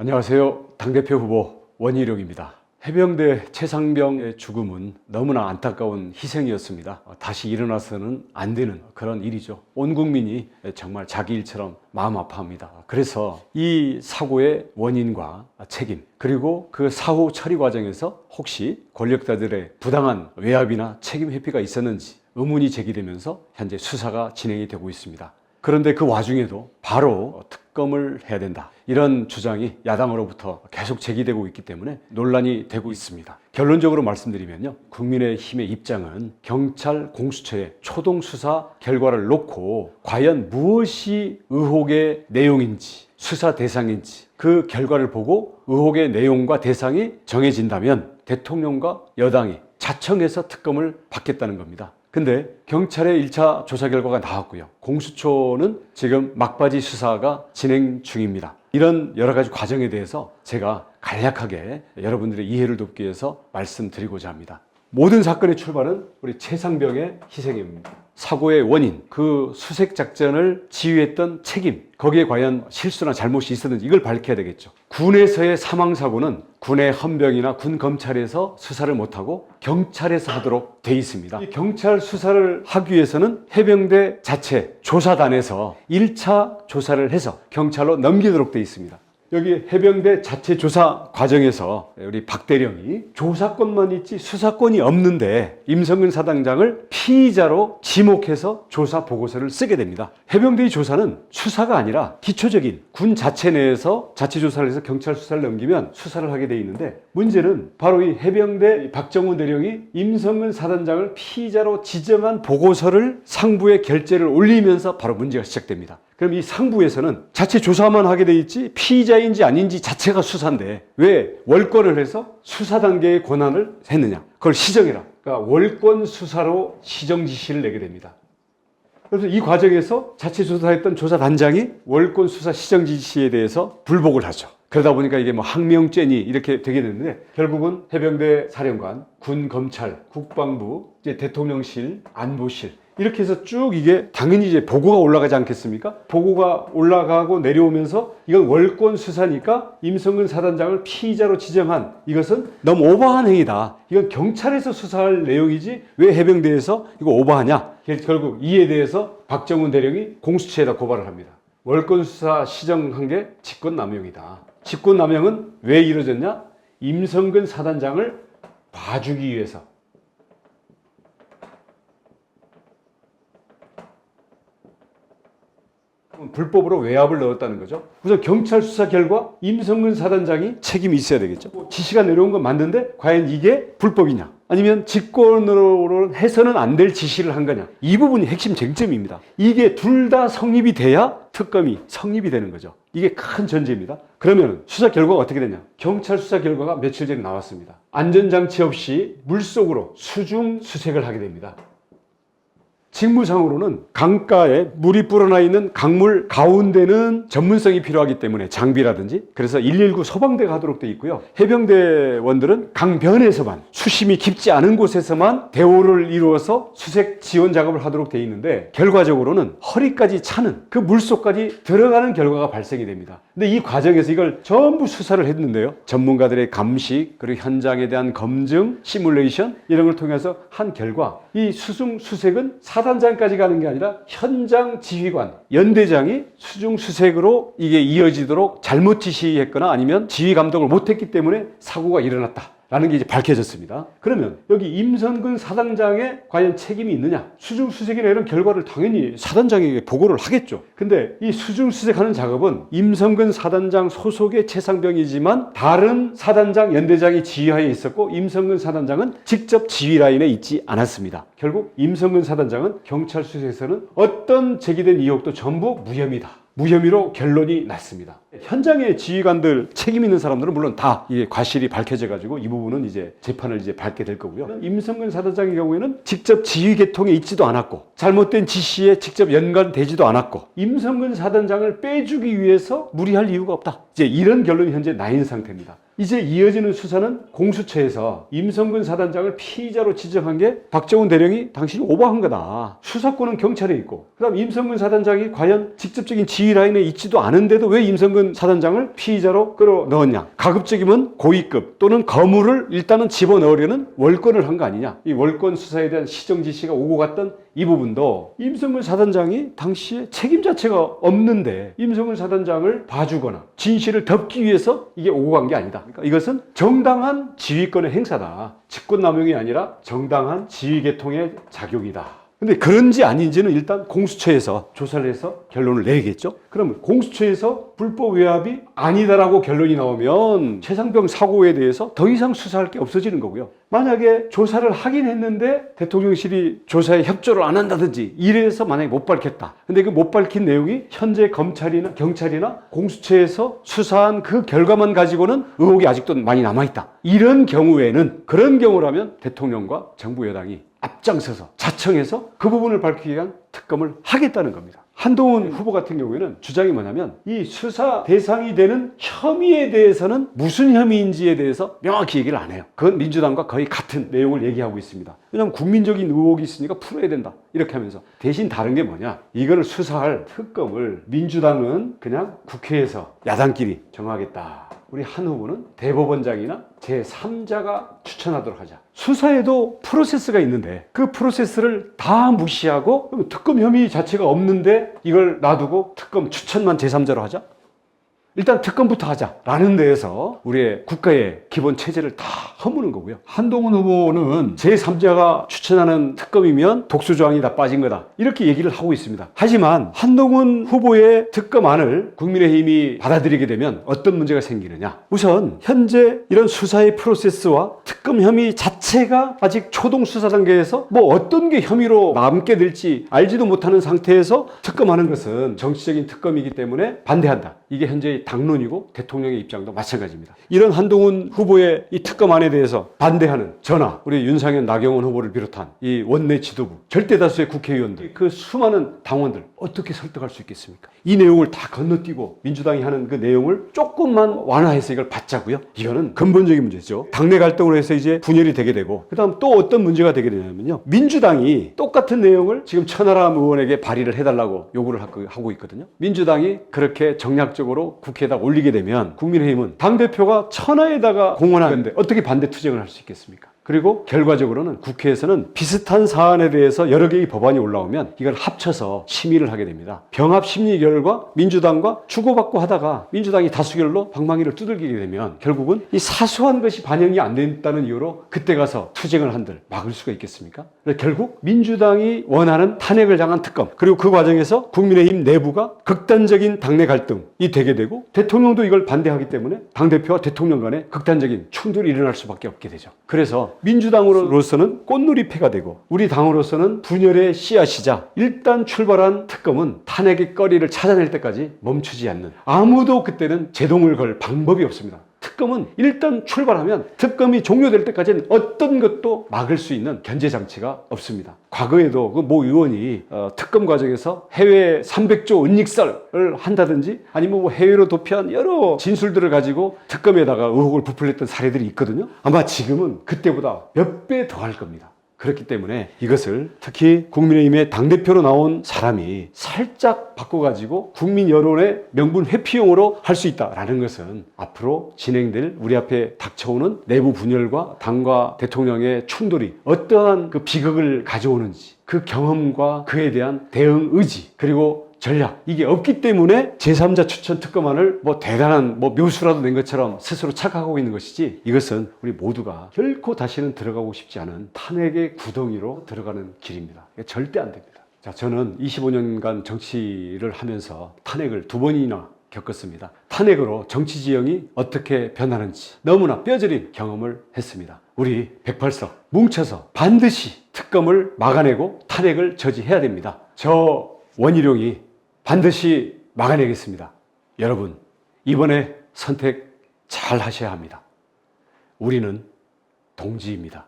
안녕하세요. 당대표 후보 원희룡입니다. 해병대 최상병의 죽음은 너무나 안타까운 희생이었습니다. 어, 다시 일어나서는 안 되는 그런 일이죠. 온 국민이 정말 자기 일처럼 마음 아파합니다. 그래서 이 사고의 원인과 책임, 그리고 그 사후 처리 과정에서 혹시 권력자들의 부당한 외압이나 책임 회피가 있었는지 의문이 제기되면서 현재 수사가 진행이 되고 있습니다. 그런데 그 와중에도 바로 특검을 해야 된다. 이런 주장이 야당으로부터 계속 제기되고 있기 때문에 논란이 되고 있습니다. 결론적으로 말씀드리면요. 국민의힘의 입장은 경찰 공수처의 초동 수사 결과를 놓고 과연 무엇이 의혹의 내용인지 수사 대상인지 그 결과를 보고 의혹의 내용과 대상이 정해진다면 대통령과 여당이 자청해서 특검을 받겠다는 겁니다. 근데 경찰의 1차 조사 결과가 나왔고요. 공수처는 지금 막바지 수사가 진행 중입니다. 이런 여러 가지 과정에 대해서 제가 간략하게 여러분들의 이해를 돕기 위해서 말씀드리고자 합니다. 모든 사건의 출발은 우리 최상병의 희생입니다. 사고의 원인, 그 수색 작전을 지휘했던 책임, 거기에 과연 실수나 잘못이 있었는지 이걸 밝혀야 되겠죠. 군에서의 사망 사고는 군의 헌병이나 군 검찰에서 수사를 못하고 경찰에서 하도록 돼 있습니다. 이 경찰 수사를 하기 위해서는 해병대 자체 조사단에서 1차 조사를 해서 경찰로 넘기도록 돼 있습니다. 여기 해병대 자체 조사 과정에서 우리 박 대령이 조사권만 있지 수사권이 없는데 임성근 사단장을 피의자로 지목해서 조사 보고서를 쓰게 됩니다. 해병대의 조사는 수사가 아니라 기초적인 군 자체 내에서 자체 조사를 해서 경찰 수사를 넘기면 수사를 하게 돼 있는데 문제는 바로 이 해병대 박정훈 대령이 임성근 사단장을 피의자로 지정한 보고서를 상부에 결재를 올리면서 바로 문제가 시작됩니다. 그럼 이 상부에서는 자체 조사만 하게 돼 있지 피의자인지 아닌지 자체가 수사인데 왜 월권을 해서 수사 단계의 권한을 했느냐? 그걸 시정해라. 그러니까 월권 수사로 시정 지시를 내게 됩니다. 그래서 이 과정에서 자체 조사했던 조사단장이 월권 수사 시정 지시에 대해서 불복을 하죠. 그러다 보니까 이게 뭐 항명죄니 이렇게 되게 되는데 결국은 해병대 사령관, 군 검찰, 국방부, 이제 대통령실, 안보실 이렇게 해서 쭉 이게 당연히 이제 보고가 올라가지 않겠습니까? 보고가 올라가고 내려오면서 이건 월권 수사니까 임성근 사단장을 피의자로 지정한 이것은 너무 오버한 행위다. 이건 경찰에서 수사할 내용이지 왜 해병대에서 이거 오버하냐? 결국 이에 대해서 박정훈 대령이 공수처에다 고발을 합니다. 월권 수사 시정한 게 직권 남용이다. 직권 남용은 왜 이루어졌냐? 임성근 사단장을 봐주기 위해서 불법으로 외압을 넣었다는 거죠. 우선 경찰 수사 결과 임성근 사단장이 책임이 있어야 되겠죠. 뭐 지시가 내려온 건 맞는데 과연 이게 불법이냐? 아니면 직권으로 해서는 안 될 지시를 한 거냐? 이 부분이 핵심 쟁점입니다. 이게 둘 다 성립이 돼야 특검이 성립이 되는 거죠. 이게 큰 전제입니다. 그러면 수사 결과가 어떻게 되냐? 경찰 수사 결과가 며칠 전에 나왔습니다. 안전장치 없이 물속으로 수중 수색을 하게 됩니다. 직무상으로는 강가에 물이 불어나 있는 강물 가운데는 전문성이 필요하기 때문에 장비라든지 그래서 119 소방대가 하도록 돼 있고요. 해병대원들은 강변에서만 수심이 깊지 않은 곳에서만 대오를 이루어서 수색 지원 작업을 하도록 돼 있는데 결과적으로는 허리까지 차는 그 물속까지 들어가는 결과가 발생이 됩니다. 근데 이 과정에서 이걸 전부 수사를 했는데요. 전문가들의 감식 그리고 현장에 대한 검증, 시뮬레이션 이런 걸 통해서 한 결과 이 수중 수색은 사 단장까지 가는 게 아니라 현장 지휘관, 연대장이 수중 수색으로 이게 이어지도록 잘못 지시했거나 아니면 지휘 감독을 못했기 때문에 사고가 일어났다. 라는 게 이제 밝혀졌습니다. 그러면 여기 임선근 사단장의 과연 책임이 있느냐? 수중 수색이나 이런 결과를 당연히 사단장에게 보고를 하겠죠. 근데 이 수중 수색하는 작업은 임선근 사단장 소속의 최상병이지만 다른 사단장 연대장이 지휘하에 있었고 임선근 사단장은 직접 지휘 라인에 있지 않았습니다. 결국 임선근 사단장은 경찰 수색에서는 어떤 제기된 의혹도 전부 무혐의다. 무혐의로 결론이 났습니다. 현장의 지휘관들 책임 있는 사람들은 물론 다 이게 과실이 밝혀져 가지고 이 부분은 이제 재판을 이제 받게 될 거고요. 임성근 사단장의 경우에는 직접 지휘 계통에 있지도 않았고 잘못된 지시에 직접 연관되지도 않았고 임성근 사단장을 빼주기 위해서 무리할 이유가 없다. 이제 이런 결론이 현재 나인 상태입니다. 이제 이어지는 수사는 공수처에서 임성근 사단장을 피의자로 지정한 게 박정훈 대령이 당신이 오버한 거다. 수사권은 경찰에 있고 그다음 임성근 사단장이 과연 직접적인 지휘 라인에 있지도 않은데도 왜 임성근 임성근 사단장을 피의자로 끌어넣었냐? 가급적이면 고위급 또는 거물을 일단은 집어넣으려는 월권을 한 거 아니냐? 이 월권 수사에 대한 시정 지시가 오고 갔던 이 부분도 임성근 사단장이 당시에 책임 자체가 없는데 임성근 사단장을 봐주거나 진실을 덮기 위해서 이게 오고 간 게 아니다. 그러니까 이것은 정당한 지휘권의 행사다. 직권남용이 아니라 정당한 지휘계통의 작용이다. 근데 그런지 아닌지는 일단 공수처에서 조사를 해서 결론을 내겠죠. 그러면 공수처에서 불법 외압이 아니다라고 결론이 나오면 최상병 사고에 대해서 더 이상 수사할 게 없어지는 거고요. 만약에 조사를 하긴 했는데 대통령실이 조사에 협조를 안 한다든지 이래서 만약에 못 밝혔다. 근데 그 못 밝힌 내용이 현재 검찰이나 경찰이나 공수처에서 수사한 그 결과만 가지고는 의혹이 아직도 많이 남아있다. 이런 경우에는 그런 경우라면 대통령과 정부 여당이 앞장서서 자청해서 그 부분을 밝히기 위한 특검을 하겠다는 겁니다. 한동훈 후보 같은 경우에는 주장이 뭐냐면 이 수사 대상이 되는 혐의에 대해서는 무슨 혐의인지에 대해서 명확히 얘기를 안 해요. 그건 민주당과 거의 같은 내용을 얘기하고 있습니다. 왜냐하면 국민적인 의혹이 있으니까 풀어야 된다. 이렇게 하면서 대신 다른 게 뭐냐? 이거를 수사할 특검을 민주당은 그냥 국회에서 야당끼리 정하겠다. 우리 한 후보는 대법원장이나 제3자가 추천하도록 하자. 수사에도 프로세스가 있는데 그 프로세스를 다 무시하고 특검 혐의 자체가 없는데 이걸 놔두고 특검 추천만 제3자로 하자? 일단 특검부터 하자라는 데에서 우리의 국가의 기본 체제를 다 허무는 거고요. 한동훈 후보는 제3자가 추천하는 특검이면 독수조항이 다 빠진 거다. 이렇게 얘기를 하고 있습니다. 하지만 한동훈 후보의 특검안을 국민의힘이 받아들이게 되면 어떤 문제가 생기느냐. 우선 현재 이런 수사의 프로세스와 특검 혐의 자체가 아직 초동 수사 단계에서 뭐 어떤 게 혐의로 남게 될지 알지도 못하는 상태에서 특검하는 것은 정치적인 특검이기 때문에 반대한다. 이게 현재 당론이고 대통령의 입장도 마찬가지입니다. 이런 한동훈 후보의 이 특검안에 대해서 반대하는 전화, 우리 윤상현, 나경원 후보를 비롯한 이 원내 지도부, 절대 다수의 국회의원들, 그 수많은 당원들 어떻게 설득할 수 있겠습니까? 이 내용을 다 건너뛰고 민주당이 하는 그 내용을 조금만 완화해서 이걸 받자고요. 이거는 근본적인 문제죠. 당내 갈등으로 해서 이제 분열이 되게 되고 그다음 또 어떤 문제가 되게 되냐면요. 민주당이 똑같은 내용을 지금 천하람 의원에게 발의를 해달라고 요구를 하고 있거든요. 민주당이 그렇게 정략 적으로 국회에다 올리게 되면 국민의힘은 당대표가 천하에다가 건데 어떻게 반대 투쟁을 할 수 있겠습니까? 그리고 결과적으로는 국회에서는 비슷한 사안에 대해서 여러 개의 법안이 올라오면 이걸 합쳐서 심의를 하게 됩니다. 병합 심리 결과 민주당과 주고받고 하다가 민주당이 다수결로 방망이를 두들기게 되면 결국은 이 사소한 것이 반영이 안 된다는 이유로 그때 가서 투쟁을 한들 막을 수가 있겠습니까? 결국 민주당이 원하는 탄핵을 향한 특검 그리고 그 과정에서 국민의힘 내부가 극단적인 당내 갈등이 되게 되고 대통령도 이걸 반대하기 때문에 당대표와 대통령 간에 극단적인 충돌이 일어날 수밖에 없게 되죠. 그래서 민주당으로서는 꽃놀이패가 되고 우리 당으로서는 분열의 씨앗이자 일단 출발한 특검은 탄핵의 거리를 찾아낼 때까지 멈추지 않는 아무도 그때는 제동을 걸 방법이 없습니다. 특검은 일단 출발하면 특검이 종료될 때까지는 어떤 것도 막을 수 있는 견제 장치가 없습니다. 과거에도 그 모 의원이 어, 특검 과정에서 해외 300조 은닉설을 한다든지 아니면 뭐 해외로 도피한 여러 진술들을 가지고 특검에다가 의혹을 부풀렸던 사례들이 있거든요. 아마 지금은 그때보다 몇 배 더 할 겁니다. 그렇기 때문에 이것을 특히 국민의힘의 당대표로 나온 사람이 살짝 바꿔가지고 국민 여론의 명분 회피용으로 할 수 있다라는 것은 앞으로 진행될 우리 앞에 닥쳐오는 내부 분열과 당과 대통령의 충돌이 어떠한 그 비극을 가져오는지 그 경험과 그에 대한 대응 의지 그리고 전략 이게 없기 때문에 제3자 추천 특검안을 뭐 대단한 뭐 묘수라도 낸 것처럼 스스로 착각하고 있는 것이지 이것은 우리 모두가 결코 다시는 들어가고 싶지 않은 탄핵의 구덩이로 들어가는 길입니다. 절대 안 됩니다. 자, 저는 25년간 정치를 하면서 탄핵을 두 번이나 겪었습니다. 탄핵으로 정치 지형이 어떻게 변하는지 너무나 뼈저린 경험을 했습니다. 우리 108석 뭉쳐서 반드시 특검을 막아내고 탄핵을 저지해야 됩니다. 저 원희룡이 반드시 막아내겠습니다. 여러분, 이번에 선택 잘 하셔야 합니다. 우리는 동지입니다.